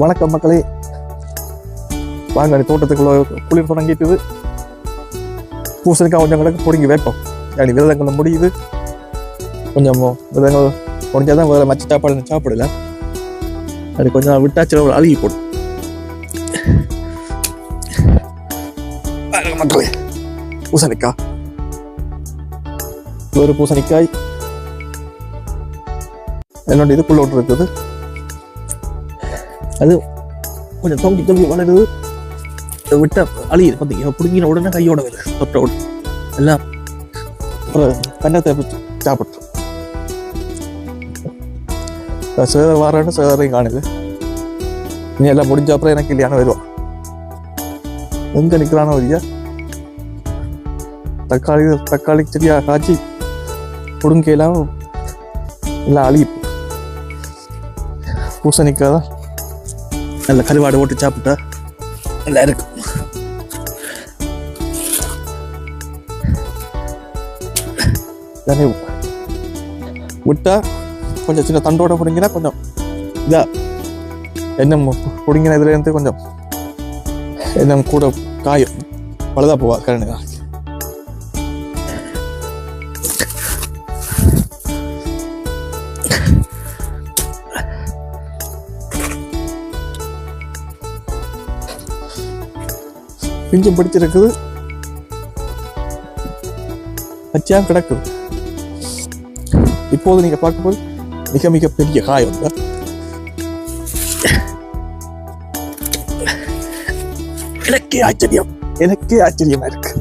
வணக்கம் மக்களே. வாங்க தோட்டத்துக்குள்ள குளிர் தொடங்கிட்டுது. பூசணிக்காய் கொஞ்சம் கிடக்கு பிடுங்கி வைப்போம். அடி விரதங்கள் முடியுது. கொஞ்சம் விரதங்கள் முடிஞ்சாதான் வேறு மச்ச சாப்பாடு சாப்பிடல. அது கொஞ்சம் நாள் விட்டா சில அழுகி போடும். மக்களே பூசணிக்காய். ஒரு பூசணிக்காய். என்னோட இதுக்குள்ள ஒன்று இருக்குது. அது கொஞ்சம் தொங்கி தொங்கி வளருது விட்ட அழியுது பார்த்தீங்க பிடுங்கின உடனே கையோட வருது தொட்ட உடனே எல்லாம் கண்ணத்தை பிடிச்சி சாப்பிட்டு சேதர் வாரன்னு சேதரையும் காணுது நீ எல்லாம் முடிஞ்ச அப்புறம் எனக்கு இல்லையான வருவான் எங்க நிற்கிறானோ வரியா தக்காளி தக்காளி செடியாக காய்ச்சி புடுங்கையெல்லாம் எல்லாம் அழியும் பூசணிக்காய் தான் நல்ல கருவாடு ஓட்டு சாப்பிட்டா நல்லா இருக்கும் விட்டா கொஞ்சம் சின்ன தண்டோட பிடிங்கினா கொஞ்சம் இதா. என்ன பிடிங்கின இதுல இருந்து கொஞ்சம் என்ன கூட காயும். பழுதா போவா கரணுங்க பிஞ்சு பிடிச்சிருக்குது. பச்சையாக கிடக்குது. இப்போது நீங்க பார்க்கும்போது மிக மிக பெரிய காயம் தான். எனக்கே ஆச்சரியம். எனக்கே ஆச்சரியமா இருக்கு.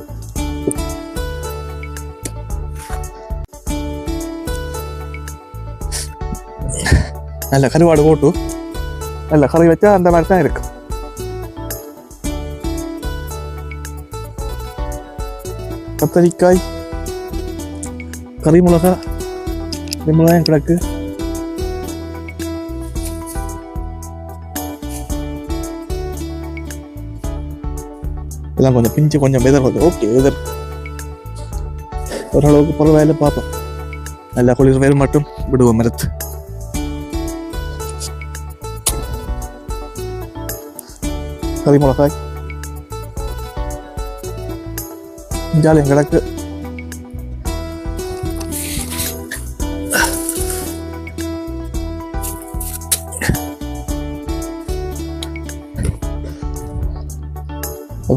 நல்ல கருவாடு போட்டு நல்ல கறி வச்சா அந்த மாதிரி தான் இருக்கு. கத்தரிக்காய் கறிமிளகா மிளகா கிடக்கு இதெல்லாம் கொஞ்சம் பிஞ்சு கொஞ்சம் வெதர் ஓகே வெதர் ஓரளவுக்கு பரவாயில்ல பார்ப்போம். நல்லா குளிர் வேல் மட்டும் விடுவோம் மரத்து கறி மிளகாய் ஜாலியம் கிடக்கு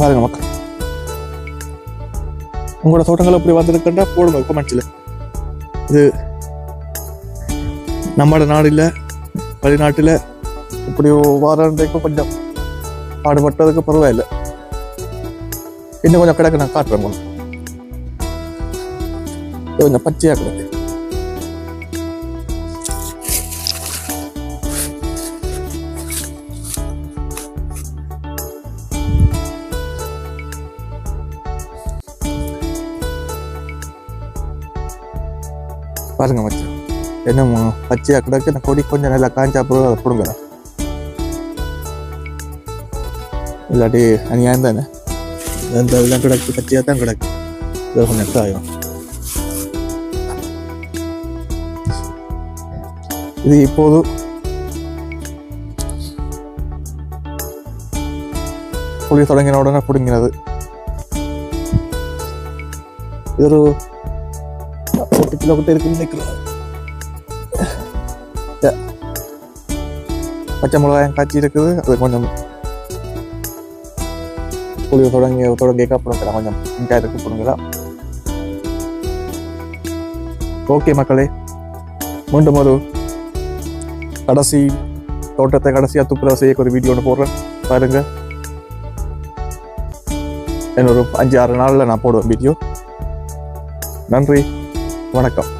பாருங்க மக்கள். உங்களோட தோட்டங்கள் எப்படி வந்திருக்குன்றா போடுங்க கமெண்ட்ஸில் இது நம்மளோட நாடில் வெளிநாட்டில் இப்படி வாரம் கொஞ்சம் பாடுபட்டதுக்கு பரவாயில்லை. இன்னும் கொஞ்சம் கிடக்கு நான் காட்டுறேன் உங்களுக்கு. கொஞ்சம் பச்சையா கிடக்கு. பாருங்க மச்சான். என்ன ம- பச்சையா கிடக்கு இந்த கொடி கொஞ்சம் நல்லா காஞ்சா பிறகு அதை பிடுங்க. இல்லாட்டி அநியாயம் தானே? இந்த இதெல்லாம் கிடக்கு பச்சையாக தான் கிடக்கு இது கொஞ்சம் காயம் இது இப்போது புளி தொடங்கின உடனே பிடுங்கினது இது ஒரு எட்டு கிலோ கிட்ட இருக்குன்னு நினைக்கிறேன் பச்சை மிளகாயம் காய்ச்சி இருக்குது அது கொஞ்சம் புளி தொடங்கி தொடங்கிக்க அப்புறம் கொஞ்சம் இங்காய் இருக்கு போடுங்களா ஓகே மக்களே மீண்டும் ஒரு கடைசி தோட்டத்தை கடைசியாக துப்புரவு செய்ய ஒரு வீடியோ ஒன்று போடுறேன். பாருங்க. இன்னொரு அஞ்சு ஆறு நாளில் நான் போடுவேன் வீடியோ நன்றி. வணக்கம்.